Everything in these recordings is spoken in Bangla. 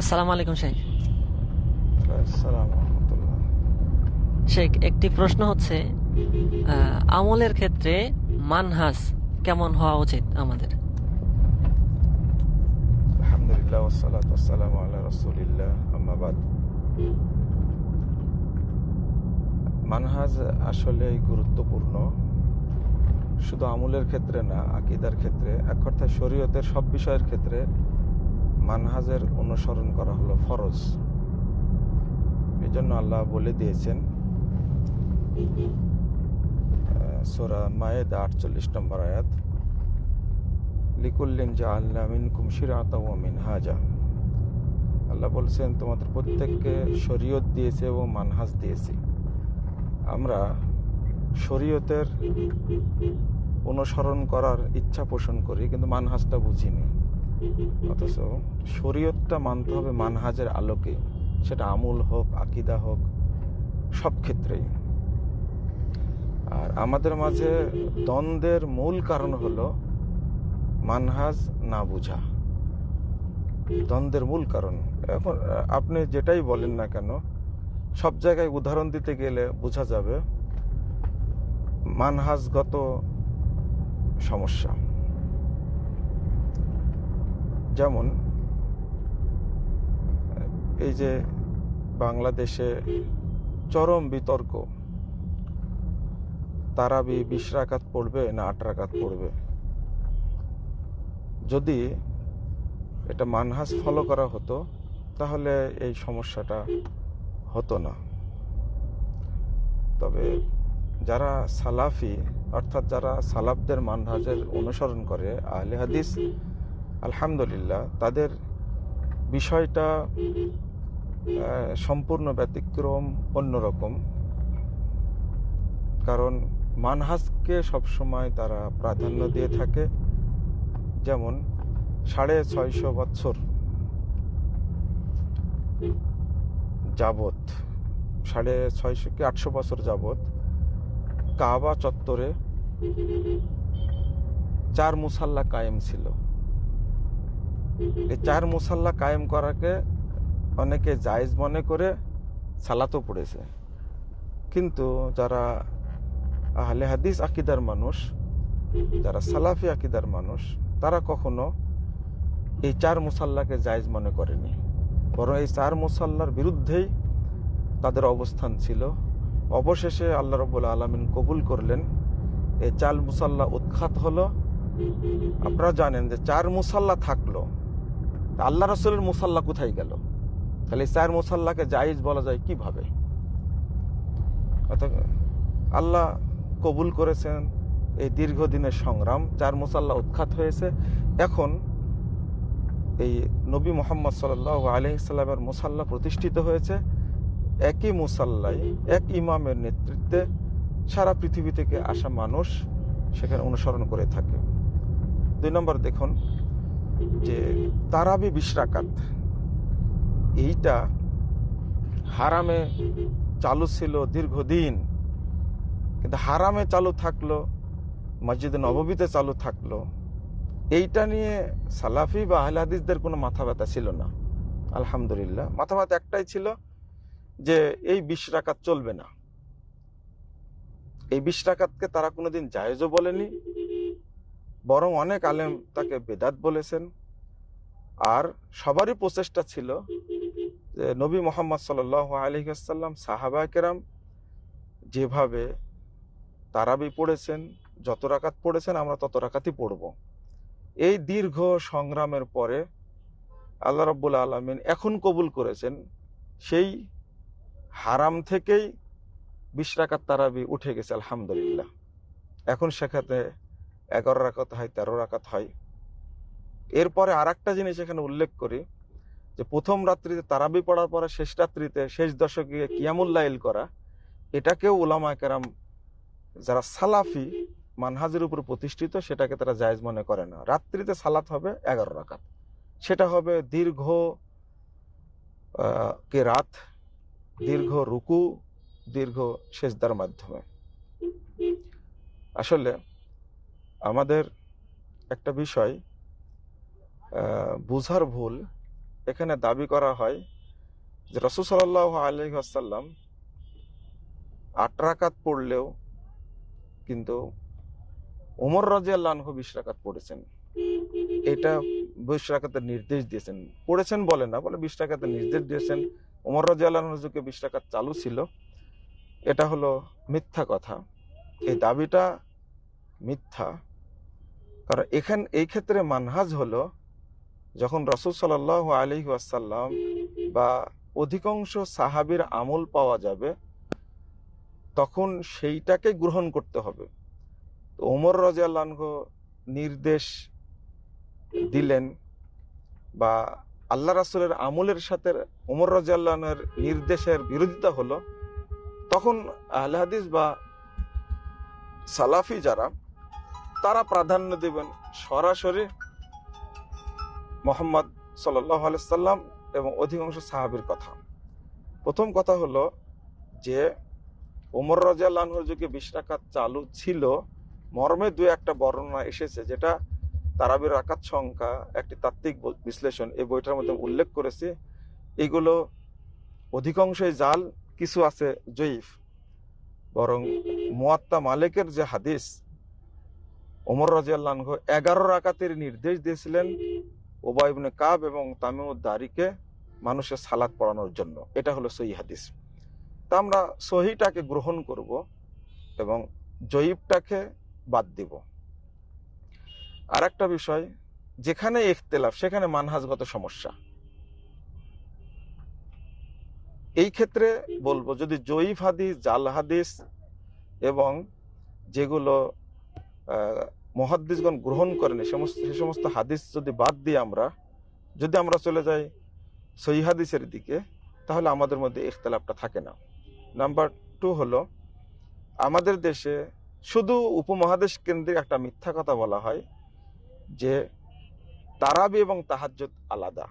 আসসালামু আলাইকুম শেখ। শেখ একটি প্রশ্ন হচ্ছে আমলের ক্ষেত্রে মানহাজ কেমন হওয়া উচিত আমাদের? আলহামদুলিল্লাহ ওসালাত আসসালাম আল্লাহ রসুলিল্লাহ আম্মাবাদ মানহাজ আসলে গুরুত্বপূর্ণ। শুধু আমলের ক্ষেত্রে না আকিদার ক্ষেত্রে এক কথায় শরীয়তের সব বিষয়ের ক্ষেত্রে মানহাজের অনুসরণ করা হলো ফরজ। এই জন্য আল্লাহ বলে দিয়েছেন সোরা মায়েদ আটচল্লিশ নম্বর আয়াত, লিকুল্লিন জা আল্লাহ মিনকুম শিরাতা ওয়া মিনহাজা। আল্লাহ বলছেন, তোমাদের প্রত্যেককে শরীয়ত দিয়েছে এবং মানহাজ দিয়েছে। আমরা শরীয়তের অনুসরণ করার ইচ্ছা পোষণ করি, কিন্তু মানহাজটা বুঝিনি। অথচ শরীয়তটা মানতে হবে মানহাজের আলোকে। সেটা আমূল হোক, আকিদা হোক, সব ক্ষেত্রেই। আর আমাদের মাঝে দ্বন্দ্বের মূল কারণ হলো মানহাজ না বুঝা। দ্বন্দ্বের মূল কারণ। এখন, আপনি যেটাই বলেন না কেন, সব জায়গায় উদাহরণ দিতে গেলে বোঝা যাবে মানহাজগত সমস্যা। যেমন, এই যে বাংলাদেশে চরম বিতর্ক, তারাবি বিশ রাকাত পড়বে না আট রাকাত পড়বে। যদি এটা মানহাজ ফলো করা হতো, তাহলে এই সমস্যাটা হতো না। তবে যারা সালাফি, অর্থাৎ যারা সালাফদের মানহাজের অনুসরণ করে আহলে হাদিস আলহামদুলিল্লাহ, তাদের বিষয়টা সম্পূর্ণ ব্যতিক্রম, অন্যরকম। কারণ মানহাজকে সবসময় তারা প্রাধান্য দিয়ে থাকে। যেমন, সাড়ে ছয়শো বৎসর যাবত সাড়ে ছয়শো কি আটশো বছর যাবত কাবা চত্বরে চার মুসাল্লা কায়েম ছিল। এই চার মুসাল্লা কায়েম করাকে অনেকে জায়েজ মনে করে সালাতও পড়েছে। কিন্তু যারা আহলে হাদিস আকিদার মানুষ, যারা সালাফি আকিদার মানুষ, তারা কখনো এই চার মুসাল্লাকে জায়েজ মনে করেনি। বরং এই চার মুসাল্লার বিরুদ্ধেই তাদের অবস্থান ছিল। অবশেষে আল্লাহ রবুল আলমিন কবুল করলেন। এই চার মুসাল্লা উৎখাত হলো। আপনারা জানেন যে চার মুসাল্লা থাকল। তা আল্লাহ রসুলের মুসাল্লা কোথায় গেল? তাহলে চার মুসাল্লাকে জায়েজ বলা যায় কীভাবে? আল্লাহ কবুল করেছেন এই দীর্ঘদিনের সংগ্রাম, যার মুসাল্লা উৎখাত হয়েছে। এখন এই নবী মোহাম্মদ সাল আলহিসাল্লামের মুসাল্লা প্রতিষ্ঠিত হয়েছে। একই মুসাল্লাই, এক ইমামের নেতৃত্বে সারা পৃথিবী থেকে আসা মানুষ সেখানে অনুসরণ করে থাকে। দুই নম্বর দেখুন যে তারাবি বিশ্রাকাত এইটা হারামে চালু ছিল দীর্ঘদিন। কিন্তু হারামে চালু থাকল, মসজিদে নববীতে চালু থাকল। এইটা নিয়ে সালাফি বা আহলে হাদিসদের কোনো মাথা ব্যথা ছিল না। আলহামদুলিল্লাহ, মাথা ব্যথা একটাই ছিল যে এই বিশ রাকাত চলবে না। এই বিশ রাকাতকে তারা কোনোদিন জায়েজও বলেনি বরং অনেক আলেম তাকে বেদাত বলেছেন। আর সবারই প্রচেষ্টা ছিল যে নবী মোহাম্মদ সাল আলহিহাসাল্লাম সাহাবা কেরাম যেভাবে তারাবি পড়েছেন, যত রাকাত পড়েছেন, আমরা তত রাকাতই পড়ব। এই দীর্ঘ সংগ্রামের পরে আল্লাহ রব্বুল আলমিন এখন কবুল করেছেন, সেই হারাম থেকেই বিশ রাকাত তারাবি উঠে গেছে, আলহামদুলিল্লাহ। এখন সেখানে এগারো রাকাত হয়, তেরো রাকাত হয়। এরপরে আর একটা জিনিস এখানে উল্লেখ করি, যে প্রথম রাত্রিতে তারাবি পড়ার পরে শেষ রাত্রিতে, শেষ দশকে কিয়ামুল্লাইল করা, এটাকেও ওলামা কেরাম যারা সালাফি মানহাজের উপর প্রতিষ্ঠিত, সেটাকে তারা জায়জ মনে করে না। রাত্রিতে সালাত হবে এগারো রাকাত। সেটা হবে দীর্ঘ কে রাত, দীর্ঘ রুকু, দীর্ঘ সেজদার মাধ্যমে। আসলে আমাদের একটা বিষয় বুঝার ভুল এখানে দাবি করা হয় যে রসুল সাল্লাহ আসাল্লাম আট রাকাত পড়লেও কিন্তু ওমর রাজিয়াল্লাহ বিশ রাকাত পড়েছেন। এটা বিশ রাকাতের নির্দেশ দিয়েছেন। পড়েছেন বলে না, বলে বিশ রাকাতের নির্দেশ দিয়েছেন। ওমর রাজিয়াল্লাহ যুগে বিশ রাকাত চালু ছিল। এটা হলো মিথ্যা কথা। এই দাবিটা মিথ্যা। কারণ এখান, এই ক্ষেত্রে মানহাজ হলো, যখন রসুল সাল আলী আসাল্লাম বা অধিকাংশ সাহাবির আমল পাওয়া যাবে, তখন সেইটাকে গ্রহণ করতে হবে। তো ওমর রাজিয়াল্লাহ নির্দেশ দিলেন বা আল্লাহ রাসুলের আমলের সাথে ওমর রাজিয়াল্লাহের নির্দেশের বিরোধিতা হলো, তখন আহলে হাদিস বা সালাফি যারা তারা প্রাধান্য দেবেন সরাসরি মোহাম্মদ সাল্লাহ সাল্লাম এবং অধিকাংশ সাহাবির কথা। প্রথম কথা হলো যে ওমর রাজিয়াল্লাহর যুগে বিশ চালু ছিল, মর্মে দু একটা বর্ণনা এসেছে যেটা তারাবির রাকাত সংখ্যা একটি তাত্ত্বিক বিশ্লেষণ এই বইটার মধ্যে উল্লেখ করেছি। এগুলো অধিকাংশই জাল, কিছু আছে জয়ীফ। বরং মুয়াত্তা মালিকের যে হাদিস ওমর রাজিয়াল্লাহ এগারো রাকাতের নির্দেশ দিয়েছিলেন ওবাইবনে কাব এবং তামিমুদ দারিকে মানুষের সালাদ পড়ানোর জন্য। এটা হলো সহি হাদিস। তা আমরা সহিটাকে গ্রহণ করব এবং জয়ীবটাকে বাদ দিব। আর একটা বিষয়, যেখানে ইখতলাফ, সেখানে মানহাজগত সমস্যা। এই ক্ষেত্রে বলব, যদি জয়ীফ হাদিস, জাল হাদিস এবং যেগুলো মহাদ্দিসগণ গ্রহণ করেন সমস্ত সে সমস্ত হাদিস যদি বাদ দিয়ে আমরা যদি আমরা চলে যাই সহি হাদিসের দিকে, তাহলে আমাদের মধ্যে ইখতলাফটা থাকে না। নাম্বার টু হলো, আমাদের দেশে শুধু উপমহাদেশ কেন্দ্রিক একটা মিথ্যা কথা বলা হয় যে তারাবি এবং তাহাজ্জুদ আলাদা।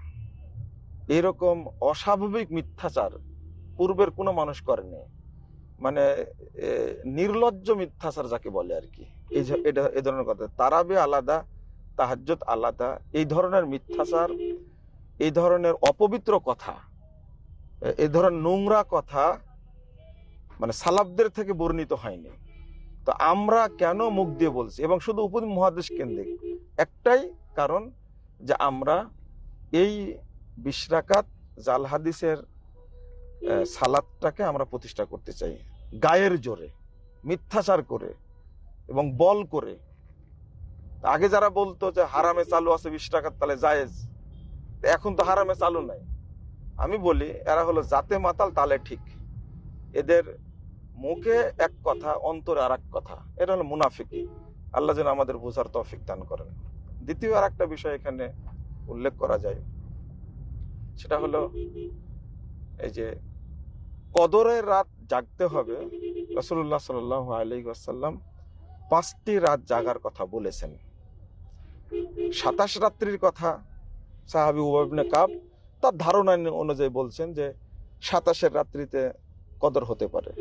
এরকম অস্বাভাবিক মিথ্যাচার পূর্বের কোনো মানুষ করেনি। মানে নির্লজ্জ মিথ্যাচার যাকে বলে আর কি। এটা এই ধরনের কথা। তারাবি আলাদা, তাহাজ্জুদ আলাদা, এই ধরনের মিথ্যাচার, এই ধরনের অপবিত্র কথা, এ- এই ধরনের নোংরা কথা মানে সালাবদের থেকে বর্ণিত হয়নি। তো আমরা কেন মুখ দিয়ে বলছি? এবং শুধু উপ মহাদেশ কেন্দ্রিক। একটাই কারণ যে আমরা এই বিশরাকাত জাল হাদিসের সালাদটাকে আমরা প্রতিষ্ঠা করতে চাই। গায়ের জোরে, মিথ্যাচার করে। এবং বল করে। আগে যারা বলতো যে হারামে চালু আছে বিশ টাকার তাহলে জায়েজ, এখন তো হারামে চালু নাই। আমি বলি, এরা হলো জাতে মাতাল, তালে ঠিক। এদের মুখে এক কথা, অন্তরে আর এক কথা। এটা হলো মুনাফিকি। আল্লাহ যেন আমাদের বোঝার তৌফিক দান করেন। দ্বিতীয় আর একটা বিষয় এখানে উল্লেখ করা যায়। সেটা হলো এই যে, কদরের রাত জাগতে হবে। রসুল্লাহ সাল আলী আসাল্লাম পাঁচটি রাত জাগার কথা বলেছেন। সাতাশ রাত্রির কথা সাহাবি উবাবনে কাব তার ধারণা অনুযায়ী বলছেন যে সাতাশের রাত্রিতে কদর হতে পারে।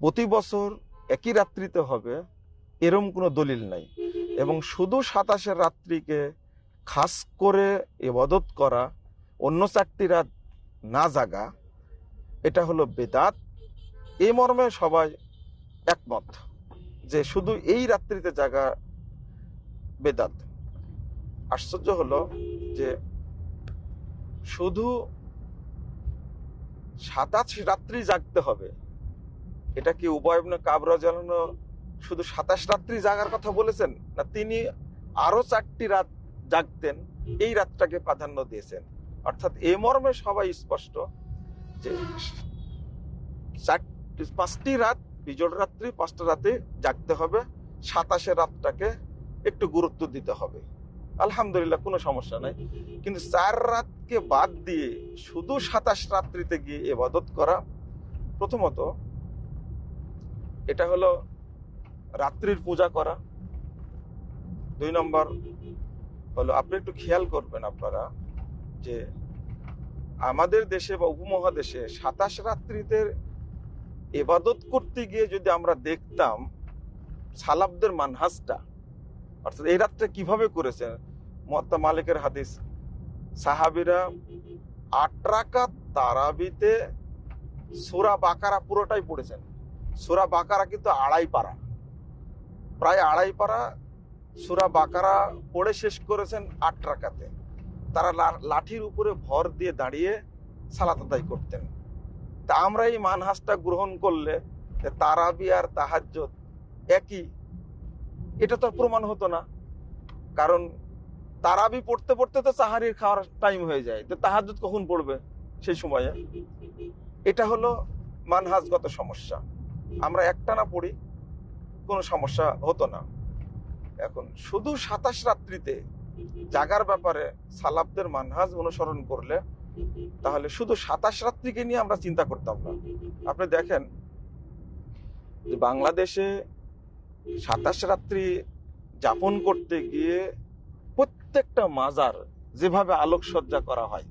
প্রতি বছর একই রাত্রিতে হবে, এরম কোনো দলিল নাই। এবং শুধু সাতাশের রাত্রিকে খাস করে এবাদত করা, অন্য চারটি রাত না জাগা, এটা হলো বেদাত। এই মর্মে সবাই একমত। যে শুধু এই রাত্রিতে জাগা বেদাত আশ্চর্য হলো যে শুধু সাতাশ রাত্রি জাগতে হবে, এটা কি উভয়বনে কাবরা জানানো শুধু সাতাশ রাত্রি জাগার কথা বলেছেন? না তিনি আরও চারটি রাত জাগতেন, এই রাতটাকে প্রাধান্য দিয়েছেন। অর্থাৎ এ মর্মে সবাই স্পষ্ট যে পাঁচটি রাত বিজোড় রাত্রি, পাঁচটা রাতে জাগতে হবে। সাতাশে রাতটাকে একটু গুরুত্ব দিতে হবে। আলহামদুলিল্লাহ, কোনো সমস্যা নাই। কিন্তু চার রাতকে বাদ দিয়ে শুধু সাতাশ রাত্রিতে গিয়ে এবাদত করা, প্রথমত এটা হলো রাত্রির পূজা করা। দুই নম্বর হলো, আপনি একটু খেয়াল করবেন আপনারা যে আমাদের দেশে বা উপমহাদেশে সাতাশ রাত্রিতে এবাদত করতে গিয়ে যদি আমরা দেখতাম সালাবদের মানহাসটা অর্থাৎ এই রাতটা কীভাবে করেছেন মহাত্মা মালিকের হাদিস, সাহাবিরা আট রাকাত তারাবিতে সোরা বাকারা পুরোটাই পড়েছেন। সোরা বাকারা কিন্তু আড়াই পারা। প্রায় আড়াই পারা সুরা বাকারা পড়ে শেষ করেছেন আট রাকাতে। তারা লাঠির উপরে ভর দিয়ে দাঁড়িয়ে সালাত আদায় করতেন। তা আমরা এই মানহাসটা গ্রহণ করলে তারাবি আর তাহাজ্জুদ একই। এটা তো প্রমাণ হতো না। কারণ তারাবি পড়তে পড়তে তো সাহারির খাওয়ার টাইম হয়ে যায়। তো তাহাজ্জুদ কখন পড়বে সেই সময়ে? এটা হলো মানহাজগত সমস্যা। আমরা একটানা পড়ি, কোনো সমস্যা হতো না। এখন শুধু সাতাশ রাত্রিতে জাগার ব্যাপারে সালাবদের মানহাজ অনুসরণ করলে তাহলে শুধু সাতাশ রাত্রিকে নিয়ে আমরা চিন্তা করতাম না। আপনি দেখেন যে বাংলাদেশে সাতাশ রাত্রি যাপন করতে গিয়ে প্রত্যেকটা মাজার যেভাবে আলোকসজ্জা করা হয়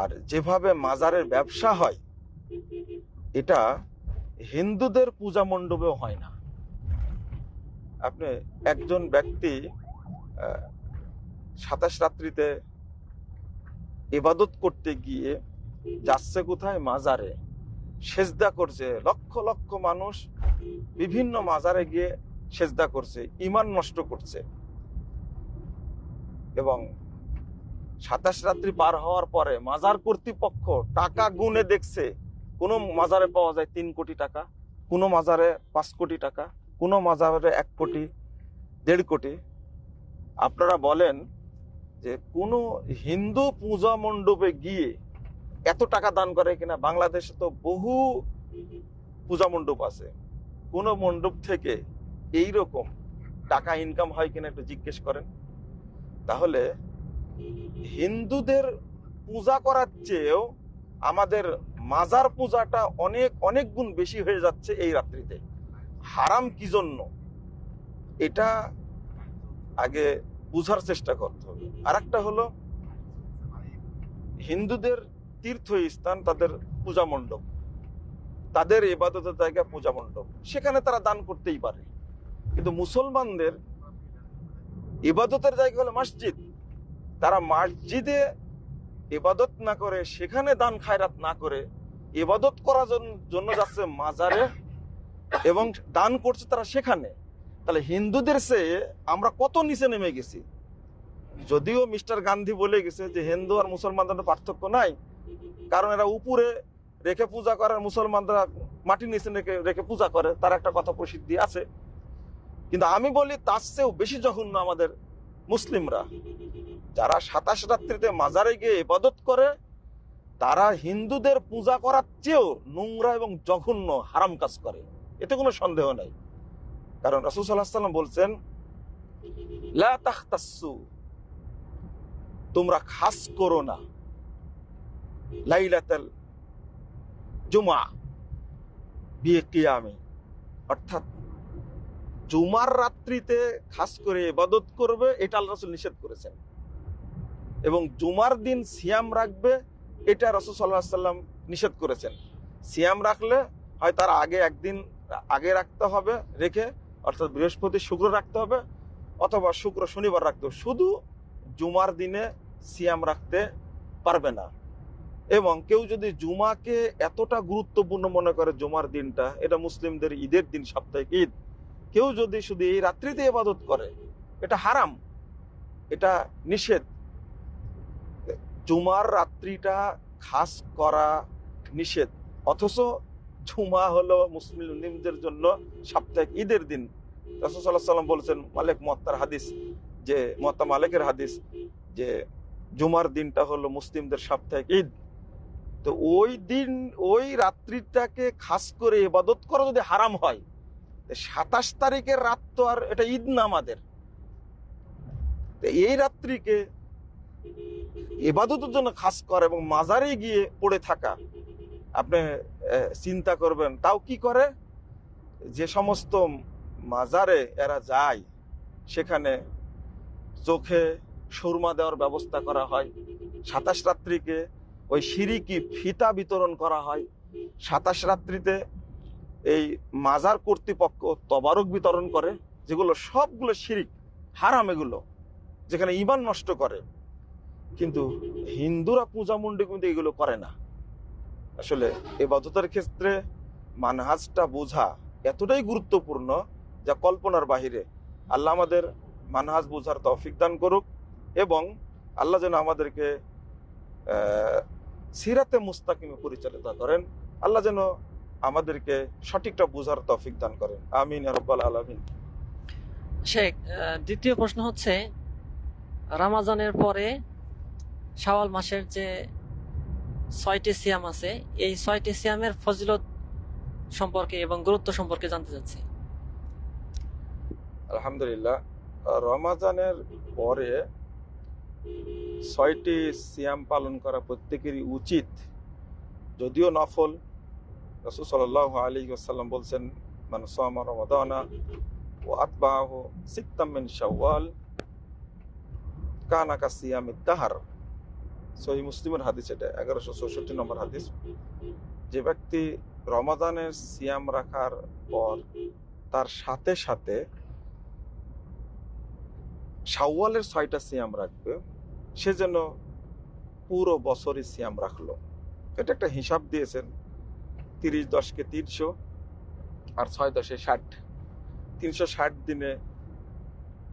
আর যেভাবে মাজারের ব্যবসা হয়, এটা হিন্দুদের পূজা মণ্ডপেও হয় না। আপনি একজন ব্যক্তি সাতাশ রাত্রিতে ইবাদত করতে গিয়ে যাচ্ছে কোথায়? মাজারে। সেজদা করছে। লক্ষ লক্ষ মানুষ বিভিন্ন মাজারে গিয়ে সেজদা করছে ইমান নষ্ট করছে। এবং সাতাশ রাত্রি পার হওয়ার পরে মাজার কর্তৃপক্ষ টাকা গুনে দেখছে, কোন মাজারে পাওয়া যায় তিন কোটি টাকা, কোন মাজারে পাঁচ কোটি টাকা, কোন মাজারে এক কোটি, দেড় কোটি। আপনারা বলেন যে কোন হিন্দু পূজা মণ্ডপে গিয়ে এত টাকা দান করে কিনা, বাংলাদেশে তো বহু পূজা মণ্ডপ আছে। কোন মণ্ডপ থেকে এই রকম টাকা ইনকাম হয় কিনা একটু জিজ্ঞেস করেন। তাহলে হিন্দুদের পূজা করার চেয়েও আমাদের মাজার পূজাটা অনেক অনেক গুণ বেশি হয়ে যাচ্ছে এই রাত্রিতে। হারাম কি জন্য? এটা আগে বুঝার চেষ্টা করতে হবে। আর একটা হলো, হিন্দুদের তীর্থস্থান তাদের পূজা মণ্ডপ। তাদের এবাদতের জায়গা পূজা মণ্ডপ। সেখানে তারা দান করতেই পারে। কিন্তু মুসলমানদের ইবাদতের জায়গা হলো মসজিদ। তারা মসজিদে ইবাদত না করে, সেখানে দান খায়রাত না করে ইবাদত করার জন্য যাচ্ছে মাজারে এবং দান করছে তারা সেখানে। তাহলে হিন্দুদের চেয়ে আমরা কত নিচে নেমে গেছি? যদিও মিস্টার গান্ধী বলে গেছে যে হিন্দু আর মুসলমানদের পার্থক্য নাই, কারণ এরা উপরে রেখে পূজা করে আর মুসলমানরা মাটির নিচে রেখে রেখে পূজা করে, তার একটা কথা প্রসিদ্ধি আছে। কিন্তু আমি বলি তার চেয়েও বেশি জঘন্য আমাদের মুসলিমরা। যারা সাতাশ রাত্রিতে মাজারে গিয়ে ইবাদত করে, তারা হিন্দুদের পূজা করার চেয়েও নোংরা এবং জঘন্য হারাম কাজ করে। এতে কোনো সন্দেহ নাই। কারণ রাসুল সাল্লাহ সাল্লাম বলছেন তোমরা খাস করো না লাইলাতাল জুমা বিয়ে কিয়ামে। অর্থাৎ জুমার রাত্রিতে খাস করে ইবাদত করবে, এটা আল্লাহ রাসূল নিষেধ করেছেন। এবং জুমার দিন সিয়াম রাখবে, এটা রসুল সাল্লাহ সাল্লাম নিষেধ করেছেন। সিয়াম রাখলে হয় তার আগে একদিন, আগে রাখতে হবে, রেখে অর্থাৎ বৃহস্পতি শুক্র রাখতে হবে অথবা শুক্র শনিবার রাখতে হবে। শুধু জুমার দিনে সিয়াম রাখতে পারবে না। এবং কেউ যদি জুমাকে এতটা গুরুত্বপূর্ণ মনে করে জুমার দিনটা, এটা মুসলিমদের ঈদের দিন, সাপ্তাহিক ঈদ, কেউ যদি শুধু এই রাত্রিতে ইবাদত করে, এটা হারাম, এটা নিষেধ। জুমার রাত্রিটা খাস করা নিষেধ। অথচ জুমা হলো মুসলিমদের জন্য সাপ্তাহিক ঈদের দিন। রসুল্লাহ সাল্লাম বলেছেন, মালিক মত্তার হাদিস, যে মত্তা মালিকের হাদিস, যে জুমার দিনটা হলো মুসলিমদের সাপ্তাহিক ঈদ। তো ওই দিন, ওই রাত্রিটাকে খাস করে ইবাদত করা যদি হারাম হয় সাতাশ তারিখের রাত তো আর এটা ঈদ না আমাদের। এই রাত্রিকে এবাদতের জন্য খাস করা এবং মাজারে গিয়ে পড়ে থাকা, আপনি চিন্তা করবেন, তাও কি করে? যে সমস্ত মাজারে এরা যায়, সেখানে চোখে সুরমা দেওয়ার ব্যবস্থা করা হয়। সাতাশ রাত্রিকে ওই সিঁড়িকি ফিতা বিতরণ করা হয়। সাতাশ রাত্রিতে এই মাজার কর্তৃপক্ষ তবারক বিতরণ করে, যেগুলো সবগুলো শিরিক, হারাম এগুলো, যেখানে ইমান নষ্ট করে। কিন্তু হিন্দুরা পূজা মন্ডে কিন্তু এগুলো করে না। আসলে এবাদতের ক্ষেত্রে মানহাজটা বোঝা এতটাই গুরুত্বপূর্ণ যা কল্পনার বাহিরে। আল্লাহ আমাদের মানহাজ বোঝার তৌফিক দান করুক এবং আল্লাহ যেন আমাদেরকে সিরাতে মুস্তাকিমে পরিচালিত করেন। আল্লাহ যেন আমাদেরকে সঠিকটা বোঝার তৌফিক দান করেন। আমিন রাব্বাল আলামিন। শেখ দ্বিতীয় প্রশ্ন হচ্ছে, রামাজানের পরে শাওয়াল মাসের যে ছয়টি সিয়াম আছে, এই ছয়টি সিয়ামের ফজিলত সম্পর্কে এবং গুরুত্ব সম্পর্কে জানতে চাচ্ছি। আলহামদুলিল্লাহ। রমাজানের পরে ছয়টি সিয়াম পালন করা প্রত্যেকেরই উচিত। যদিও নফল। রসুল আলী আসাল্লাম বলছেন মানে সোয়ামা রমাদানা ও আতবাহ সিত্তামিন শাওয়াল কানাকা সিয়াম তাহার সহি মুসলিমের হাদিস এটা, এগারোশো চৌষট্টি নম্বর হাদিস। যে ব্যক্তি রমাদানের সিয়াম রাখার পর তার সাথে সাথে শাওয়ালের ছয়টা সিয়াম রাখবে সে যেন পুরো বছরই সিয়াম রাখল। এটা একটা হিসাব দিয়েছেন, তিরিশ দশকে তিনশো আর ছয় দশে ষাট। তিনশো ষাট দিনে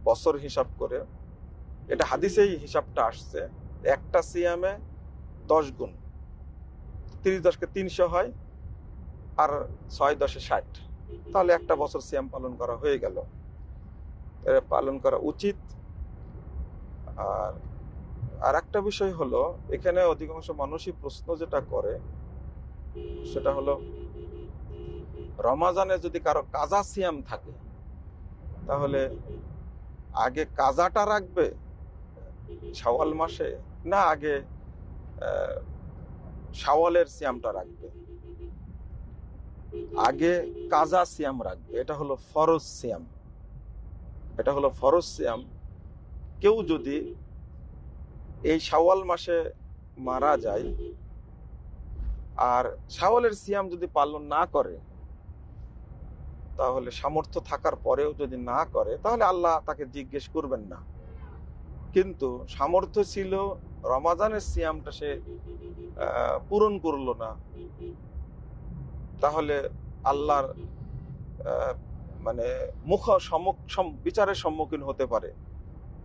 বছর হিসাব করে, এটা হাদিসেই হিসাবটা আসছে, একটা সিয়ামে দশ গুণ। তিরিশ দশকে তিনশো হয় আর ছয় দশে ষাট। তাহলে একটা বছর সিয়াম পালন করা হয়ে গেল। পালন করা উচিত। আর আর একটা বিষয় হলো, এখানে অধিকাংশ মানুষই প্রশ্ন যেটা করে, সেটা হলো, রমাজানে যদি কারও কাজা সিয়াম থাকে, তাহলে আগে কাজাটা রাখবে শাওয়াল মাসে, না আগে শাওয়ালের সিয়ামটা রাখবে? আগে কাজা সিয়াম রাখবে, এটা হলো ফরজ সিয়াম। এটা হলো ফরজ সিয়াম। কেউ যদি এই শাওয়াল মাসে মারা যায় আর শাওয়ালের সিয়াম যদি পালন না করে, তাহলে সামর্থ্য থাকার পরেও যদি না করে, তাহলে আল্লাহ তাকে জিজ্ঞেস করবেন না। কিন্তু সামর্থ্য ছিল রমাজানের সিয়ামটা সে পূরণ করল না। তাহলে আল্লাহর মানে মুখ বিচারের সম্মুখীন হতে পারে।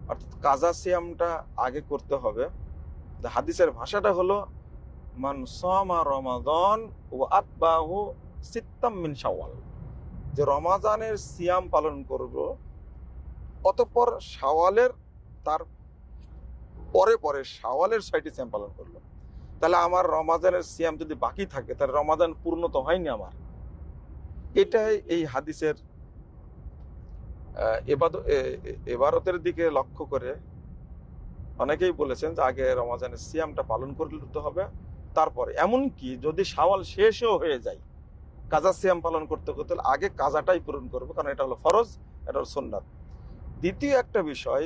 অর্থাৎ কাজা সিয়ামটা আগে করতে হবে। হাদিসের ভাষাটা হলো, মান সামা রমাদান ও আতবাহু সিত্তাম মিন শাওয়াল। যে রমাজানের সিয়াম পালন করব, অতঃপর শাওয়ালের, তার পরে পরে শাওয়ালের ছয়টি সিয়াম পালন করল তাহলে আমার রমাজানের সিয়াম যদি বাকি থাকে, তাহলে রমাজান পূর্ণ তো হয়নি আমার। এটাই এই হাদিসের এবারতের দিকে লক্ষ্য করে অনেকেই বলেছেন যে আগে রমাজানের সিয়ামটা পালন করতে হবে, তারপরে। এমনকি যদি শাওয়াল শেষও হয়ে যায়, কাজা সিয়াম পালন করতে করতে আগে কাজাটাই পূরণ করব, কারণ এটা হলো ফরজ, এটা হলো সুন্নাত। দ্বিতীয় একটা বিষয়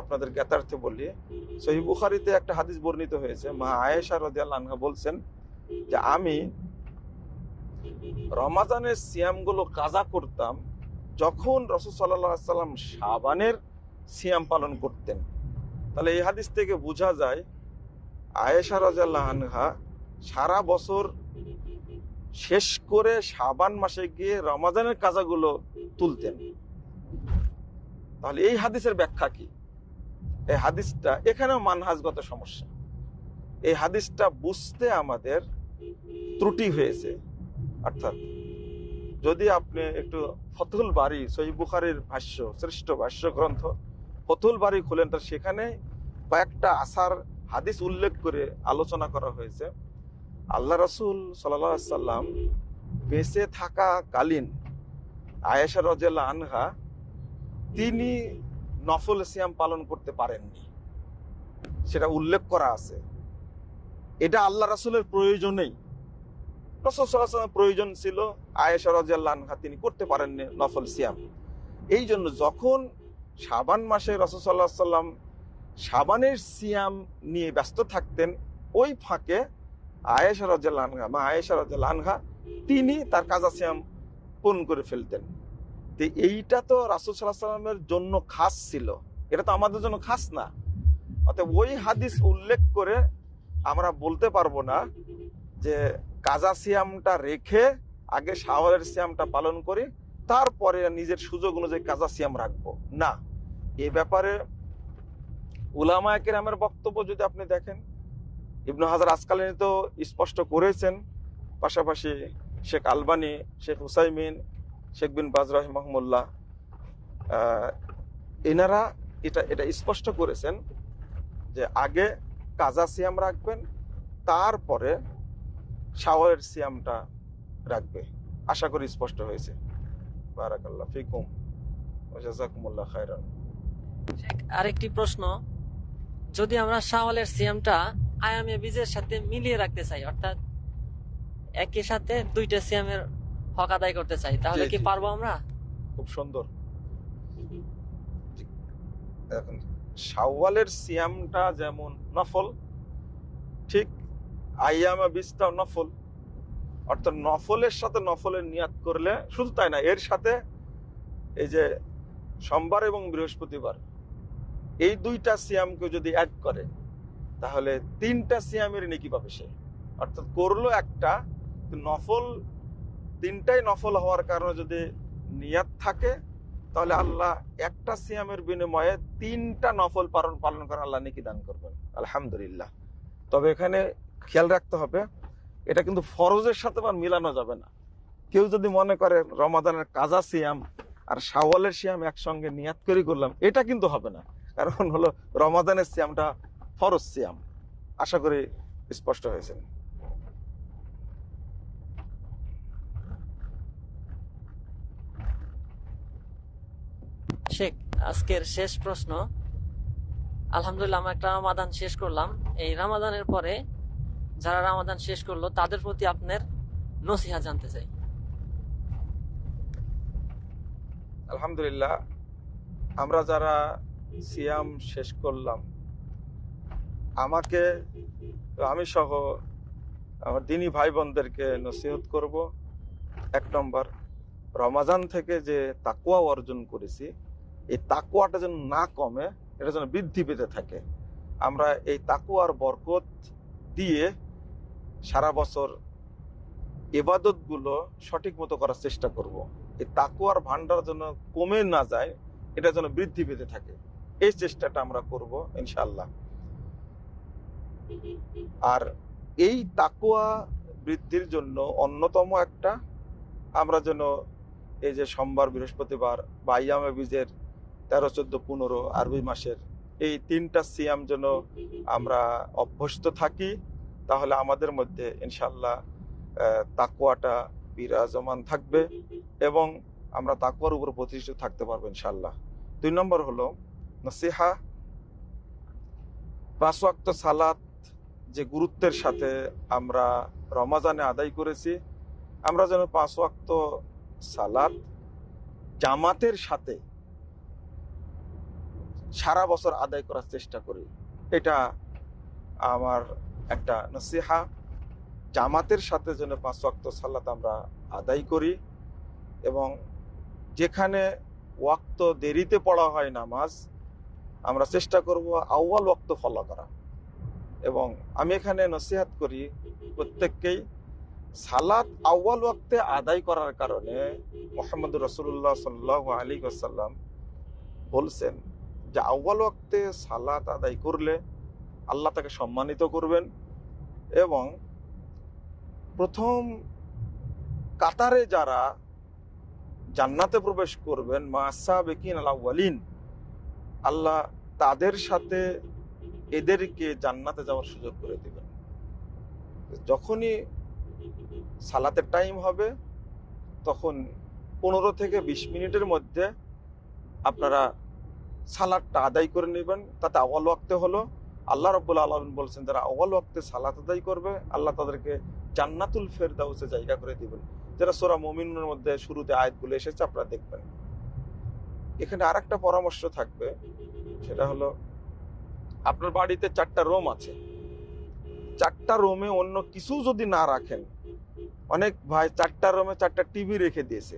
আপনাদের জ্ঞাতার্থে বলি সহি বুখারিতে একটা হাদিস বর্ণিত হয়েছে, মা আয়েশা রাদিয়াল্লাহু আনহা বলছেন যে আমি রমাজানের সিয়ামগুলো কাজা করতাম যখন সাল্লাহ সাল্লাম সাবানের সিয়াম পালন করতেন, তাহলে এই হাদিস থেকে বোঝা যায়, আয়েশা রাজাল্লাহ আনহা সারা বছর শেষ করে সাবান মাসে গিয়ে রমাজানের কাজাগুলো তুলতেন। তাহলে এই হাদিসের ব্যাখ্যা কি? এই হাদিসটা এখানেও মানহাজগত সমস্যা। এই হাদিসটা বুঝতে আমাদের ত্রুটি হয়েছে, অর্থাৎ যদি আপনি একটু ফতুল বাড়ি সহি বুখারির ভাষ্য, শ্রেষ্ঠ ভাষ্য গ্রন্থ, ফতুল বাড়ি খুলেন, তা সেখানে কয়েকটা আসার হাদিস উল্লেখ করে আলোচনা করা হয়েছে। আল্লাহ রসুল সাল্লাম বেঁচে থাকা কালীন আয়েশা রজেলা আনহা, তিনি নফল সিয়াম পালন করতে পারেননি। সেটা উল্লেখ করা আছে। এটা আল্লাহ রাসুলের প্রয়োজনেই। সাল্লাহামের প্রয়োজন ছিল আয়েশা রাজিয়াল্লাহ তিনি করতে পারেননি নফল সিয়াম। এই জন্য যখন সাবান মাসে রসুল সাল্লাহ সাল্লাম সাবানের সিয়াম নিয়ে ব্যস্ত থাকতেন, ওই ফাঁকে আয়েশা রাজিয়াল্লাহ মা আয়েশা রাজিয়াল্লাহ তিনি তার কাজা সিয়াম পূরণ করে ফেলতেন। তো এইটা তো রাসুল সাল্লাহ সাল্লামের জন্য খাস ছিল। এটা তো আমাদের জন্য খাস না। অতএব ওই হাদিস উল্লেখ করে আমরা বলতে পারব না যে কাজা সিয়ামটা রেখে আগে শাওয়ালের সিয়ামটা পালন করি, তারপরে নিজের সুযোগ অনুযায়ী কাজা সিয়াম রাখব। না, এ ব্যাপারে উলামা কেরামের বক্তব্য যদি আপনি দেখেন, ইবনু হাজার আসকালিনী তো স্পষ্ট করেছেন, পাশাপাশি শেখ আলবানি, শেখ হুসাইমিন, শেখ বিন বাজ রহিমহমুল্লাহ এনারা এটা এটা স্পষ্ট করেছেন যে আগে কাজা সিয়াম রাখবেন, তারপরে শাওয়ালের সিয়ামটা রাখবে। আশা করি স্পষ্ট হয়েছে। বারাকাল্লাহ ফিকুম ওজাজাকুমুল্লাহ খায়রান। আরেকটি প্রশ্ন। যদি আমরা শাওয়ালের সিয়ামটা আয়ামে বীজের সাথে মিলিয়ে রাখতে চাই অর্থাৎ একই সাথে দুইটা সিয়ামের হক আদায় করতে চাই তাহলে কি পারব আমরা? খুব সুন্দর। এখন শাওয়ালের সিয়ামটা যেমন নফল ঠিক আইয়ামা বীজটাও নফল। অর্থাৎ নফলের সাথে নফলের নিয়াত করলে শুধু তাই না, এর সাথে এই যে সোমবার এবং বৃহস্পতিবার, এই দুইটা সিয়ামকে যদি অ্যাড করে, তাহলে তিনটা সিয়ামের নেকি পাবে সে। অর্থাৎ করল একটা নফল, তিনটাই নফল হওয়ার কারণে যদি নিয়াত থাকে, তাহলে আল্লাহ একটা সিয়ামের বিনিময়ে তিনটা নফল পালন পালন করেন আল্লাহ নাকি দান করবেন। আলহামদুলিল্লাহ। তবে এখানে খেয়াল রাখতে হবে, এটা কিন্তু ফরজের সাথে আবার মিলানো যাবে না। কেউ যদি মনে করে রমাদানের কাজা সিয়াম আর শাওয়ালের সিয়াম একসঙ্গে নিয়াত করে করলাম, এটা কিন্তু হবে না। কারণ হলো রমাদানের সিয়ামটা ফরজ সিয়াম। আশা করি স্পষ্ট হয়েছে। শেখ, আজকের শেষ প্রশ্ন। আলহামদুলিল্লাহ, আমরা একটা রামাদান শেষ করলাম। এই রামাদানের পরে যারা রামাদান শেষ করল, তাদের প্রতি আপনার নসিহা জানতে চাই। আলহামদুলিল্লাহ, আমরা যারা সিয়াম শেষ করলাম, আমাকে, আমি সহ আমার দিনী ভাই বোনদেরকে নসিহত করব। এক নম্বর, রমাজান থেকে যে তাকুয়া অর্জন করেছি, এই তাকুয়াটা যেন না কমে, এটা যেন বৃদ্ধি পেতে থাকে। আমরা এই তাকুয়ার বরকত দিয়ে সারা বছর এবাদতগুলো সঠিক মতো করার চেষ্টা করব। এই তাকুয়ার ভান্ডার যেন কমে না যায়, এটা যেন বৃদ্ধি পেতে থাকে এই চেষ্টাটা আমরা করব ইনশাল্লাহ আর এই তাকুয়া বৃদ্ধির জন্য অন্যতম একটা, আমরা যেন এই যে সোমবার, বৃহস্পতিবার বা আয়ামে বীজের তেরো, চোদ্দ, পনেরো আরবি মাসের এই তিনটা সিয়াম যেন আমরা অভ্যস্ত থাকি তাহলে আমাদের মধ্যে ইনশাল্লাহ তাকুয়াটা বিরাজমান থাকবে এবং আমরা তাকুয়ার উপর প্রতিষ্ঠিত থাকতে পারব ইনশাল্লাহ দুই নম্বর হলো নসিহা, পাঁচ ওয়াক্ত সালাত যে গুরুত্বের সাথে আমরা রমাজানে আদায় করেছি, আমরা যেন পাঁচ ওয়াক্ত সালাত জামাতের সাথে সারা বছর আদায় করার চেষ্টা করি। এটা আমার একটা নসিহা জামাতের সাথে যেন পাঁচ ওয়াক্ত সালাত আমরা আদায় করি এবং যেখানে ওয়াক্ত দেরিতে পড়া হয় নামাজ, আমরা চেষ্টা করব আউ্য়াল ওয়াক্ত ফলো করা। এবং আমি এখানে নসিহাত করি প্রত্যেককেই সালাত আউ্য়াল ওয়াক্তে আদায় করার কারণে মোহাম্মদ রসুল্লাহ সাল্লাহ আলী আসাল্লাম বলছেন যে আউ্য়াল ওয়াক্তে সালাত আদায় করলে আল্লাহ তাকে সম্মানিত করবেন এবং প্রথম কাতারে যারা জান্নাতে প্রবেশ করবেন মাসা বেকিন আলাউলিন আল্লাহ তাদের সাথে এদেরকে জান্নাতে যাওয়ার সুযোগ করে দেবেন। যখনই সালাতের টাইম হবে, তখন পনেরো থেকে বিশ মিনিটের মধ্যে আপনারা সালাদটা আদায় করে নেবেন। তাতে আওয়াল ওয়াক্তে হলো। আল্লাহ রব্বুল আলমিন বলছেন, যারা আওয়াল ওয়াক্তে সালাত আদায় করবে, আল্লাহ তাদেরকে জান্নাতুল ফেরদাউসে জায়গা করে দিবেন। যেটা সোরা মমিনের মধ্যে শুরুতে আয়াতগুলো এসেছে, আপনারা দেখবেন। এখানে আরেকটা পরামর্শ থাকবে, সেটা হলো, আপনার বাড়িতে চারটা রুম আছে। চারটা রুমে অন্য কিছু যদি না রাখেন, অনেক ভাই চারটা রুমে চারটা টিভি রেখে দিয়েছে।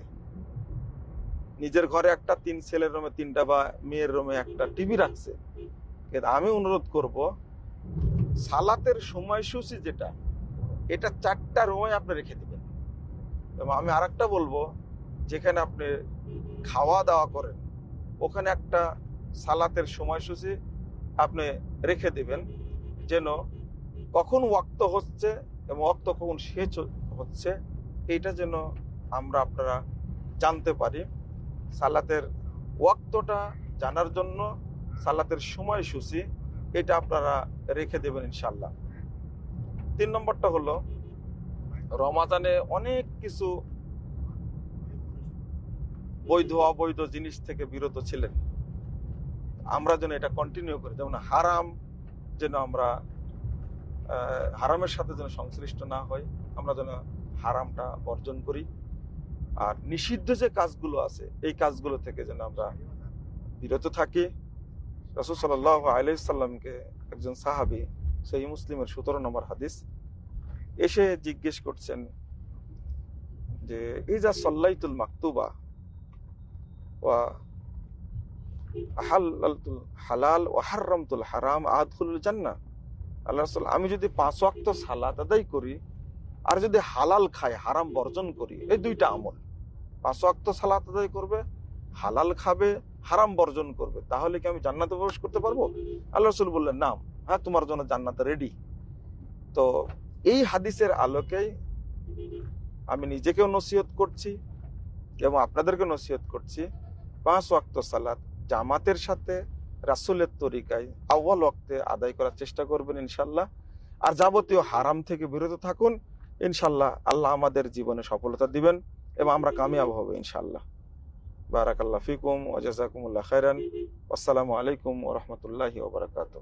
নিজের ঘরে একটা, তিন ছেলের রুমে তিনটা বা মেয়ের রুমে একটা টিভি রাখছে। কিন্তু আমি অনুরোধ করব, সালাতের সময়সূচি যেটা, এটা চারটা রুমে আপনি রেখে দিবেন। এবং আমি আরেকটা বলব, যেখানে আপনি খাওয়া দাওয়া করেন, ওখানে একটা সালাতের সময়সূচি আপনি রেখে দিবেন, যেন কখন ওয়াক্ত হচ্ছে এবং ওয়াক্ত কখন শেষ হচ্ছে, এইটা যেন আমরা আপনারা জানতে পারি। সালাতের ওয়াক্তটা জানার জন্য সালাতের সময়সূচি এটা আপনারা রেখে দেবেন ইনশাল্লাহ তিন নম্বরটা হলো, রমাজানে অনেক কিছু বৈধ অবৈধ জিনিস থেকে বিরত ছিলেন। আমরা যেন এটা কন্টিনিউ করি, যেমন হারাম যেন আমরা হারামের সাথে যেন সংশ্লিষ্ট না হই আমরা যেন হারামটা বর্জন করি। আর নিষিদ্ধ যে কাজগুলো আছে, এই কাজগুলো থেকে যেন আমরা বিরত থাকি। রসুল সাল্লাহ আলাইসাল্লামকে একজন সাহাবি সেই মুসলিমের সতেরো নম্বর হাদিস, এসে জিজ্ঞেস করছেন যে, ইজা সাল্লাইতুল মাকতুবা ওয়া হালাল ও হারামতুল হারাম আদখুল জান্নাহ? আল্লাহ রাসূল, আমি যদি পাঁচ ওয়াক্ত সালাত আদায় করি আর যদি হালাল খাই, হারাম বর্জন করি, এই দুইটা আমল। পাঁচ ওয়াক্ত সালাত আদায় করবে, হালাল খাবে হারাম বর্জন করবে, তাহলে কি আমি জান্নাতে প্রবেশ করতে পারব? আল্লাহ রসুল বললেন, নাম হ্যাঁ তোমার জন্য জান্নাতে রেডি তো এই হাদিসের আলোকে আমি নিজেকেও নসিহত করছি এবং আপনাদেরকে নসিহত করছি, পাঁচ ওয়াক্ত সালাত জামাতের সাথে রাসুলের তরিকায় আউ্বাল ওয়াক্তে আদায় করার চেষ্টা করবেন ইনশাল্লাহ আর যাবতীয় হারাম থেকে বিরত থাকুন ইনশাল্লাহ আল্লাহ আমাদের জীবনে সফলতা দিবেন এবং আমরা কামিয়াব হব ইনশাল্লাহ বারাকাল্লাহ ফিকুম ওয়াজাকুমুল্লাহ খাইরান আসসালামু আলাইকুম ওরহমতুল্লাহি ওবরাকাতুহ